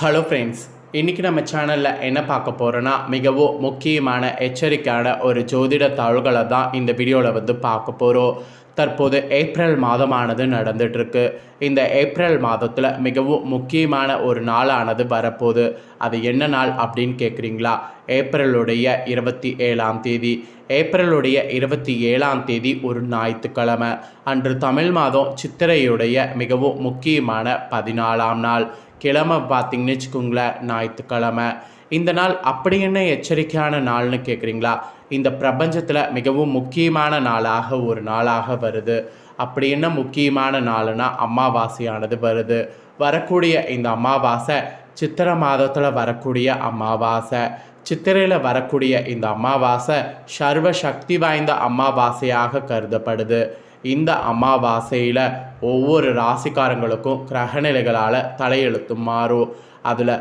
Hello friends இன்றைக்கி நம்ம சேனலில் என்ன பார்க்க போகிறோன்னா மிகவும் முக்கியமான எச்சரிக்கையான ஒரு ஜோதிட தாள்களை தான் இந்த வீடியோவில் வந்து பார்க்க போகிறோம் தற்போது ஏப்ரல் மாதமானது நடந்துகிட்ருக்கு இந்த ஏப்ரல் மாதத்தில் மிகவும் முக்கியமான ஒரு நாளானது வரப்போகுது. அது என்ன நாள் அப்படின்னு கேட்குறீங்களா ஏப்ரலுடைய இருபத்தி ஏழாம் தேதி. ஏப்ரலுடைய இருபத்தி ஏழாம் தேதி ஒரு ஞாயிற்றுக்கிழமை. அன்று தமிழ் மாதம் சித்திரையுடைய மிகவும் முக்கியமான பதினாலாம் நாள். கிழமை பார்த்தீங்கன்னு வச்சுக்கோங்களேன் ஞாயிற்றுக்கிழமை. இந்த நாள் அப்படி என்ன எச்சரிக்கையான நாள்னு கேட்குறீங்களா இந்த பிரபஞ்சத்தில் மிகவும் முக்கியமான நாளாக ஒரு நாளாக வருது. அப்படி என்ன முக்கியமான நாள்னா அமாவாசையானது வருது. வரக்கூடிய இந்த அமாவாசை சித்திரை மாதத்தில் வரக்கூடிய அமாவாசை. சித்திரையில் வரக்கூடிய இந்த அமாவாசை சர்வ சக்தி வாய்ந்த அமாவாசையாக கருதப்படுது. இந்த அமாவாசையில் ஒவ்வொரு ராசிக்காரங்களுக்கும் கிரகநிலைகளால் தலையெழுத்து மாறும். அதில்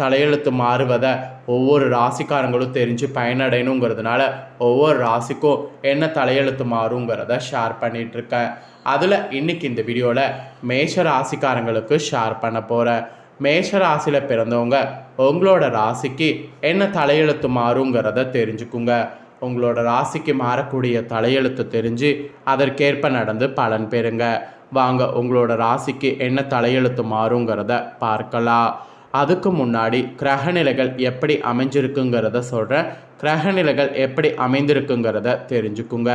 தலையெழுத்து மாறுவதை ஒவ்வொரு ராசிக்காரங்களும் தெரிஞ்சு பயனடையணுங்கிறதுனால ஒவ்வொரு ராசிக்கும் என்ன தலையெழுத்து மாறுங்கிறத ஷேர் பண்ணிகிட்ருக்கேன் அதில் இன்றைக்கி இந்த வீடியோவில் மேஷ ராசிக்காரங்களுக்கு ஷேர் பண்ண போகிறேன் மேஷ ராசியில் பிறந்தவங்க உங்களோட ராசிக்கு என்ன தலையெழுத்து மாறுங்கிறத தெரிஞ்சுக்குங்க. உங்களோட ராசிக்கு மாறக்கூடிய தலையெழுத்து தெரிஞ்சு அதற்கேற்ப நடந்து பலன் பெறுங்க. வாங்க உங்களோட ராசிக்கு என்ன தலையெழுத்து மாறுங்கிறத பார்க்கலாம். அதுக்கு முன்னாடி கிரகநிலைகள் எப்படி அமைஞ்சிருக்குங்கிறத சொல்கிறேன் கிரகநிலைகள் எப்படி அமைந்திருக்குங்கிறத தெரிஞ்சுக்குங்க.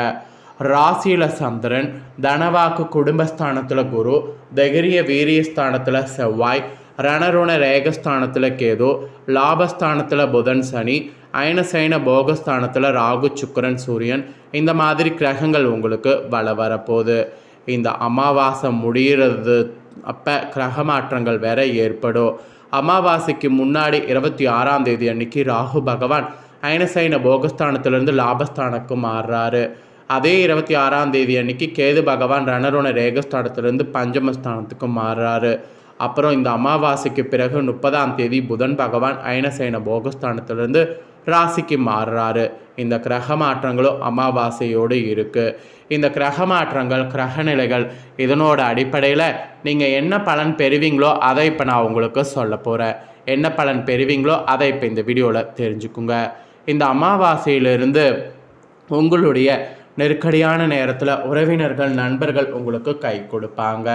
ராசியில் சந்திரன் தனவாக்கு குடும்பஸ்தானத்தில் குரு தைரிய வீரியஸ்தானத்தில் செவ்வாய் ரணருண ரேகஸ்தானத்தில் கேது லாபஸ்தானத்தில் புதன் சனி அயனசைன போகஸ்தானத்தில் ராகு சுக்கரன் சூரியன் இந்த மாதிரி கிரகங்கள் உங்களுக்கு வள வரப்போகுது. இந்த அமாவாசை முடிகிறது அப்போ கிரக மாற்றங்கள் வேற ஏற்படும். அமாவாசைக்கு முன்னாடி இருபத்தி ஆறாம் தேதி அன்னைக்கு ராகு பகவான் அயனசைன போகஸ்தானத்திலிருந்து லாபஸ்தானக்கு மாறுறாரு. அதே இருபத்தி ஆறாம் தேதி அன்னைக்கு கேது பகவான் ரணருண ரேகஸ்தானத்திலிருந்து பஞ்சமஸ்தானத்துக்கு மாறுறாரு. அப்புறம் இந்த அமாவாசைக்கு பிறகு முப்பதாம் தேதி புதன் பகவான் அயனசேன போகஸ்தானத்திலிருந்து ராசிக்கு மாறுறாரு. இந்த கிரக மாற்றங்களும் அமாவாசையோடு இருக்குது இந்த கிரக மாற்றங்கள் கிரக நிலைகள் இதனோட அடிப்படையில் நீங்கள் என்ன பலன் பெறுவீங்களோ அதை இப்போ நான் உங்களுக்கு சொல்ல போகிறேன் என்ன பலன் பெறுவீங்களோ அதை இப்போ இந்த வீடியோவில் தெரிஞ்சுக்குங்க. இந்த அமாவாசையிலிருந்து உங்களுடைய நெருக்கடியான நேரத்தில் உறவினர்கள் நண்பர்கள் உங்களுக்கு கை கொடுப்பாங்க.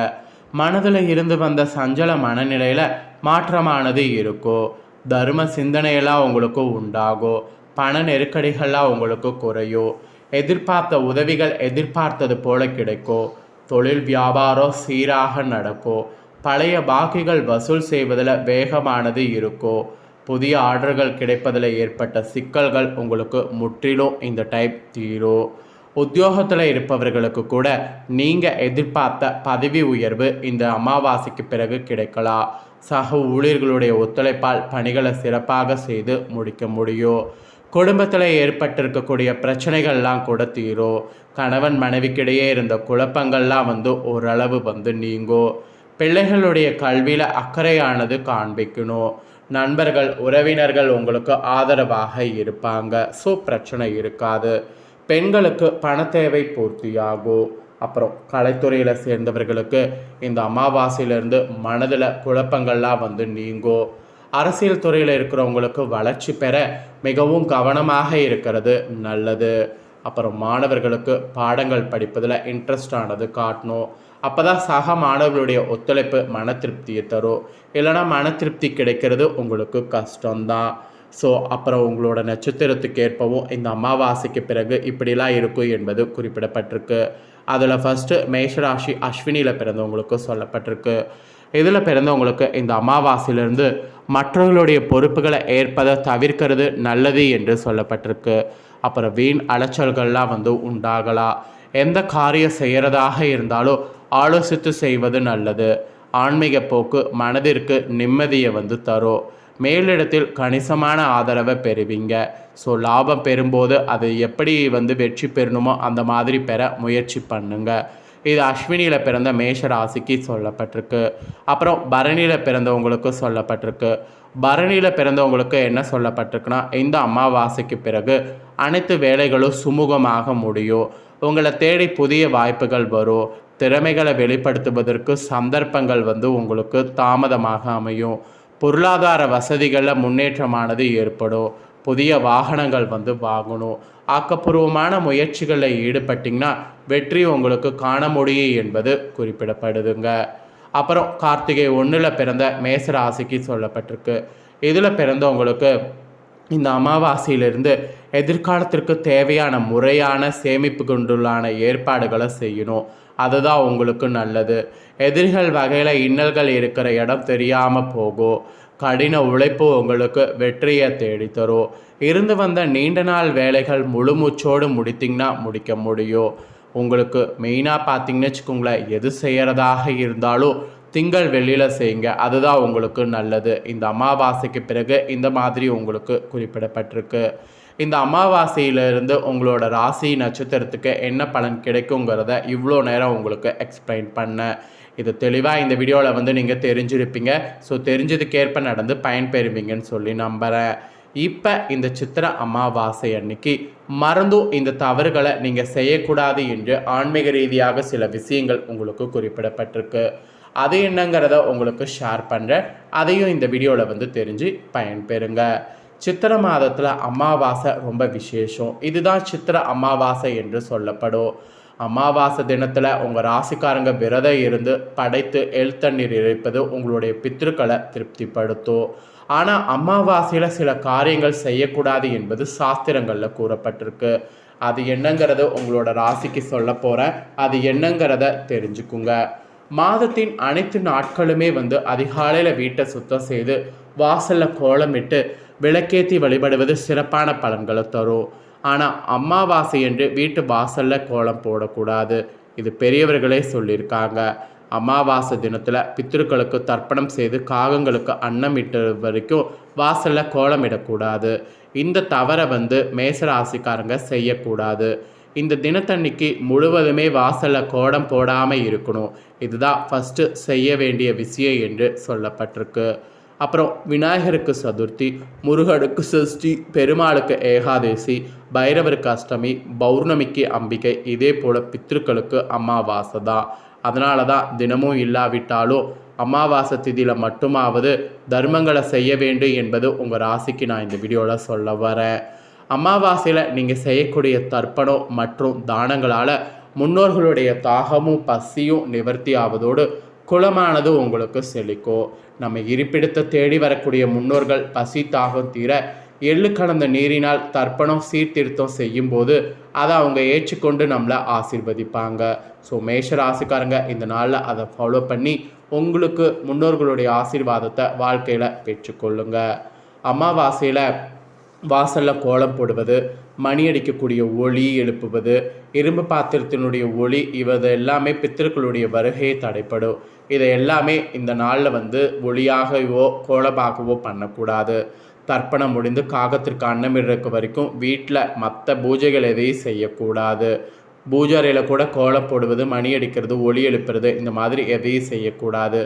மனதில் இருந்து வந்த சஞ்சல மனநிலையில் மாற்றமானது இருக்கும் தர்ம சிந்தனையெல்லாம் உங்களுக்கு உண்டாகும் பண நெருக்கடிகள்லாம் உங்களுக்கு குறையும் எதிர்பார்த்த உதவிகள் எதிர்பார்த்தது போல கிடைக்கும் தொழில் வியாபாரம் சீராக நடக்கும் பழைய பாக்கிகள் வசூல் செய்வதில் வேகமானது இருக்கும் புதிய ஆர்டர்கள் கிடைப்பதில் ஏற்பட்ட சிக்கல்கள் உங்களுக்கு முற்றிலும் இந்த டைப் தீரும் உத்தியோகத்தில் இருப்பவர்களுக்கு கூட நீங்கள் எதிர்பார்த்த பதவி உயர்வு இந்த அமாவாசைக்கு பிறகு கிடைக்கலாம் சக ஊழியர்களுடைய ஒத்துழைப்பால் பணிகளை சிறப்பாக செய்து முடிக்க முடியும் குடும்பத்தில் ஏற்பட்டிருக்கக்கூடிய பிரச்சனைகள்லாம் கூட தீரும் கணவன் மனைவிக்கிடையே இருந்த குழப்பங்கள்லாம் வந்து ஓரளவு வந்து நீங்கும் பிள்ளைகளுடைய கல்வியில் அக்கறையானது காண்பிக்கணும் நண்பர்கள் உறவினர்கள் உங்களுக்கு ஆதரவாக இருப்பாங்க. ஸோ பிரச்சனை இருக்காது. பெண்களுக்கு பண தேவை பூர்த்தியாகும் அப்புறம் கலைத்துறையில் சேர்ந்தவர்களுக்கு இந்த அமாவாசையிலேருந்து மனதில் குழப்பங்கள்லாம் வந்து நீங்கும் அரசியல் துறையில் இருக்கிறவங்களுக்கு வளர்ச்சி பெற மிகவும் கவனமாக இருக்கிறது நல்லது. அப்புறம் மாணவர்களுக்கு பாடங்கள் படிப்பதில் இன்ட்ரெஸ்ட் ஆனது காட்டணும். அப்போ தான் சக மாணவர்களுடைய ஒத்துழைப்பு மன திருப்தியை தரும். இல்லைனா மன திருப்தி கிடைக்கிறது உங்களுக்கு கஷ்டம்தான். ஸோ அப்புறம் உங்களோட நட்சத்திரத்துக்கு ஏற்பவும் இந்த அமாவாசைக்கு பிறகு இப்படிலாம் இருக்கும் என்பது குறிப்பிடப்பட்டிருக்கு. அதில் ஃபஸ்ட்டு மேஷராசி அஸ்வினியில் பிறந்தவங்களுக்கு சொல்லப்பட்டிருக்கு. இதில் பிறந்தவங்களுக்கு இந்த அமாவாசையிலிருந்து மற்றவர்களுடைய பொறுப்புகளை ஏற்பதை தவிர்க்கிறது நல்லது என்று சொல்லப்பட்டிருக்கு. அப்புறம் வீண் அலைச்சல்கள்லாம் வந்து உண்டாகலாம். எந்த காரியம் செய்கிறதாக இருந்தாலும் ஆலோசித்து செய்வது நல்லது. ஆன்மீக போக்கு மனதிற்கு நிம்மதியை வந்து தரும். மேலிடத்தில் கணிசமான ஆதரவை பெறுவீங்க. ஸோ லாபம் பெறும்போது அது எப்படி வந்து வெற்றி பெறணுமோ அந்த மாதிரி பெற முயற்சி பண்ணுங்க. இது அஸ்வினியில் பிறந்த மேஷ ராசிக்கு சொல்லப்பட்டிருக்கு. அப்புறம் பரணியில் பிறந்தவங்களுக்கு சொல்லப்பட்டிருக்கு. பரணியில் பிறந்தவங்களுக்கு என்ன சொல்லப்பட்டிருக்குன்னா இந்த அமாவாசைக்கு பிறகு அனைத்து வேலைகளும் சுமூகமாக முடியும். உங்களை தேடி புதிய வாய்ப்புகள் வரும். திறமைகளை வெளிப்படுத்துவதற்கு சந்தர்ப்பங்கள் வந்து உங்களுக்கு தாமதமாக அமையும். பொருளாதார வசதிகளில் முன்னேற்றமானது ஏற்படும். புதிய வாகனங்கள் வந்து வாங்கணும். ஆக்கப்பூர்வமான முயற்சிகளில் ஈடுபட்டிங்கன்னா வெற்றி உங்களுக்கு காண முடியும் என்பது குறிப்பிடப்படுதுங்க. அப்புறம் கார்த்திகை ஒன்றில் பிறந்த மேசராசிக்கு சொல்லப்பட்டிருக்கு. இதில் பிறந்தவங்களுக்கு இந்த அமாவாசையிலிருந்து எதிர்காலத்திற்கு தேவையான முறையான சேமிப்பு கொண்டுள்ளான ஏற்பாடுகளை செய்யணும். அதுதான் உங்களுக்கு நல்லது. எதிரிகள் வகையில் இன்னல்கள் இருக்கிற இடம் தெரியாமல் போகும் கடின உழைப்பு உங்களுக்கு வெற்றியை தேடித்தரும் இருந்து வந்த நீண்ட நாள் வேலைகள் முழுமூச்சோடு முடித்திங்கன்னா முடிக்க முடியும் உங்களுக்கு மெயினாக பார்த்தீங்கன்னு வச்சுக்கோங்களேன் எது செய்கிறதாக இருந்தாலும் திங்கள் வெளியில் செய்யுங்க. அதுதான் உங்களுக்கு நல்லது. இந்த அமாவாசைக்கு பிறகு இந்த மாதிரி உங்களுக்கு குறிப்பிடப்பட்டிருக்கு. இந்த அமாவாசையிலிருந்து உங்களோட ராசி நட்சத்திரத்துக்கு என்ன பலன் கிடைக்குங்கிறத இவ்வளோ நேரம் உங்களுக்கு எக்ஸ்பிளைன் பண்ணேன் இது தெளிவாக இந்த வீடியோவில் வந்து நீங்கள் தெரிஞ்சிருப்பீங்க. ஸோ தெரிஞ்சதுக்கேற்ப நடந்து பயன்பெறுவீங்கன்னு சொல்லி நம்புகிறேன் இப்போ இந்த சித்திர அமாவாசை அன்னைக்கு மறந்தும் இந்த தவறுகளை நீங்கள் செய்யக்கூடாது என்று ஆன்மீக ரீதியாக சில விஷயங்கள் உங்களுக்கு குறிப்பிடப்பட்டிருக்கு. அது என்னங்கிறத உங்களுக்கு ஷேர் பண்ணுறேன் அதையும் இந்த வீடியோவில் வந்து தெரிஞ்சு பயன்பெறுங்க. சித்திர மாதத்தில் அமாவாசை ரொம்ப விசேஷம். இதுதான் சித்திர அமாவாசை என்று சொல்லப்படும். அமாவாசை தினத்தில் உங்கள் ராசிக்காரங்க விரதம் இருந்து படைத்து எல் தண்ணீர் இறைப்பது உங்களுடைய பித்திருக்களை திருப்திப்படுத்தும். ஆனால் அமாவாசையில் சில காரியங்கள் செய்யக்கூடாது என்பது சாஸ்திரங்களில் கூறப்பட்டிருக்கு. அது என்னங்கிறத உங்களோட ராசிக்கு சொல்ல போகிறேன் அது என்னங்கிறத தெரிஞ்சுக்குங்க. மாதத்தின் அனைத்து நாட்களுமே வந்து அதிகாலையில் வீட்டை சுத்தம் செய்து வாசலில் கோலமிட்டு விளக்கேற்றி வழிபடுவது சிறப்பான பலன்களை தரும். ஆனால் அமாவாசை என்று வீட்டு வாசலில் கோலம் போடக்கூடாது. இது பெரியவர்களே சொல்லியிருக்காங்க. அமாவாசை தினத்தில் பித்திருக்களுக்கு தர்ப்பணம் செய்து காகங்களுக்கு அன்னம் இட்டு வரைக்கும் வாசலில் கோலமிடக்கூடாது இந்த தவறை வந்து மேசராசிக்காரங்க செய்யக்கூடாது. இந்த தினத்தன்னைக்கு முழுவதுமே வாசலில் கோடம் போடாமல் இருக்கணும். இதுதான் ஃபஸ்ட்டு செய்ய வேண்டிய விஷயம் என்று சொல்லப்பட்டிருக்கு. அப்புறம் விநாயகருக்கு சதுர்த்தி முருகனுக்கு சஷ்டி பெருமாளுக்கு ஏகாதேசி பைரவருக்கு அஷ்டமி பௌர்ணமிக்கு அம்பிகை இதே போல் பித்திருக்களுக்கு அமாவாசை தான். அதனால தான் தினமும் இல்லாவிட்டாலும் அமாவாசை திதியில் மட்டுமாவது தர்மங்களை செய்ய வேண்டும் என்பது உங்கள் ராசிக்கு நான் இந்த வீடியோவில் சொல்ல வரேன். அமாவாசையில் நீங்கள் செய்யக்கூடிய தர்ப்பணம் மற்றும் தானங்களால் முன்னோர்களுடைய தாகமும் பசியும் நிவர்த்தி ஆவதோடு குளமானது உங்களுக்கு செழிக்கும் நம்ம இருப்பிடத்தை தேடி வரக்கூடிய முன்னோர்கள் பசி தாகம் தீர எள்ளு கலந்த நீரினால் தர்ப்பணம் சீர்திருத்தம் செய்யும்போது அதை அவங்க ஏற்றுக்கொண்டு நம்மளை ஆசிர்வதிப்பாங்க. ஸோ மேஷ ராசிக்காரங்க இந்த நாளில் அதை ஃபாலோ பண்ணி உங்களுக்கு முன்னோர்களுடைய ஆசீர்வாதத்தை வாழ்க்கையில் பெற்றுக்கொள்ளுங்க. அமாவாசையில் வாசலில் கோலம் போடுவது மணி அடிக்கக்கூடிய ஒளி எழுப்புவது இரும்பு பாத்திரத்தினுடைய ஒளி இவது எல்லாமே பித்திருக்களுடைய வருகையை தடைப்படும். இதை எல்லாமே இந்த நாளில் வந்து ஒளியாகவோ கோலமாகவோ பண்ணக்கூடாது. தர்ப்பணம் முடிந்து காகத்திற்கு அன்னமிடுறக்கு வரைக்கும் வீட்டில் மற்ற பூஜைகள் எதையும் செய்யக்கூடாது. பூஜாரையில் கூட கோலம் போடுவது மணி அடிக்கிறது ஒளி எழுப்புறது இந்த மாதிரி எதையும் செய்யக்கூடாது.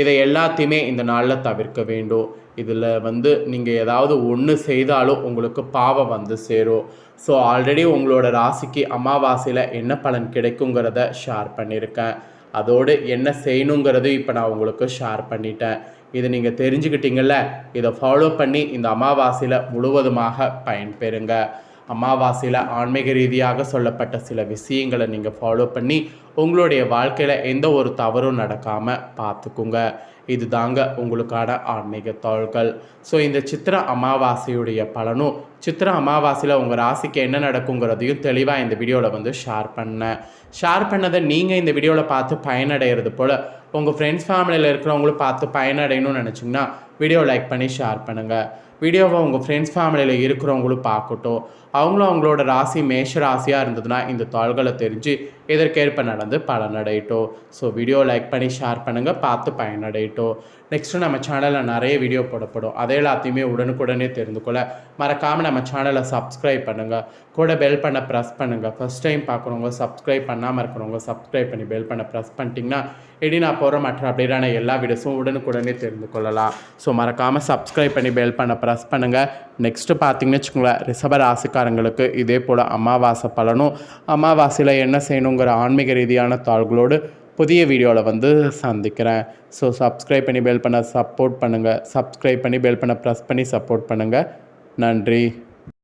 இதை எல்லாத்தையுமே இந்த நாளில் தவிர்க்க வேண்டும். இதில் வந்து நீங்கள் ஏதாவது ஒன்று செய்தாலும் உங்களுக்கு பாவம் வந்து சேரும். ஸோ ஆல்ரெடி உங்களோட ராசிக்கு அமாவாசையில் என்ன பலன் கிடைக்குங்கிறத ஷேர் பண்ணியிருக்கேன். அதோடு என்ன செய்யணுங்கிறது இப்போ நான் உங்களுக்கு ஷேர் பண்ணிட்டேன். இதை நீங்கள் தெரிஞ்சுக்கிட்டீங்கல்ல இதை ஃபாலோ பண்ணி இந்த அமாவாசையில் முழுவதுமாக பயன்பெறுங்க. அமாவாசையில் ஆன்மீக ரீதியாக சொல்லப்பட்ட சில விஷயங்களை நீங்கள் ஃபாலோ பண்ணி உங்களுடைய வாழ்க்கையில் எந்த ஒரு தவறும் நடக்காமல் பார்த்துக்குங்க. இது தாங்க உங்களுக்கான ஆன்மீக தாள்கள். ஸோ இந்த சித்திர அமாவாசையுடைய பலனும் சித்திர அமாவாசையில் உங்கள் ராசிக்கு என்ன நடக்குங்கிறதையும் தெளிவாக இந்த வீடியோவில் வந்து ஷேர் பண்ணேன் ஷேர் பண்ணதை நீங்கள் இந்த வீடியோவில் பார்த்து பயனடைகிறது போல் உங்கள் ஃப்ரெண்ட்ஸ் ஃபேமிலியில் இருக்கிறவங்களும் பார்த்து பயனடையணும்னு நினச்சிங்கன்னா வீடியோ லைக் பண்ணி ஷேர் பண்ணுங்கள் வீடியோவை உங்கள் ஃப்ரெண்ட்ஸ் ஃபேமிலியில் இருக்கிறவங்களும் பார்க்கட்டும். அவங்களும் அவங்களோட ராசி மேஷ ராசியாக இருந்ததுன்னா இந்த தாள்களை தெரிஞ்சு இதற்கேற்ப நடந்து பலனடையட்டும். ஸோ வீடியோ லைக் பண்ணி ஷேர் பண்ணுங்கள் பார்த்து பயனடையட்டும். நெக்ஸ்ட்டு நம்ம சேனலில் நிறைய வீடியோ போடப்படும். அதை எல்லாத்தையுமே உடனுக்குடனே தெரிந்து கொள்ள மறக்காமல் நம்ம சேனலை சப்ஸ்கிரைப் பண்ணுங்கள் கூட பெல் பண்ண ப்ரெஸ் பண்ணுங்கள் ஃபஸ்ட் டைம் பார்க்குறவங்க சப்ஸ்கிரைப் பண்ணாமல் இருக்கிறவங்க சப்ஸ்கிரைப் பண்ணி பெல் பண்ண ப்ரெஸ் பண்ணிட்டீங்கன்னா இடி நான் போகிற மற்ற அப்டேட்டான எல்லா வீடியோஸும் உடனுக்குடனே தெரிந்து கொள்ளலாம். ஸோ மறக்காமல் சப்ஸ்கிரைப் பண்ணி பெல் பண்ண ப்ரெஸ் ப்ரெஸ் பண்ணுங்கள் நெக்ஸ்ட்டு பார்த்தீங்கன்னு வச்சுக்கோங்களேன் ரிஷப ராசிக்காரங்களுக்கு இதே போல் அமாவாசை பலனும் அமாவாசையில் என்ன செய்யணுங்கிற ஆன்மீக ரீதியான தாள்களோடு புதிய வீடியோவில் வந்து சந்திக்கிறேன். ஸோ சப்ஸ்கிரைப் பண்ணி பெல் பண்ண சப்போர்ட் பண்ணுங்கள் சப்ஸ்கிரைப் பண்ணி பெல் பண்ண ப்ரெஸ் பண்ணி சப்போர்ட் பண்ணுங்கள் நன்றி.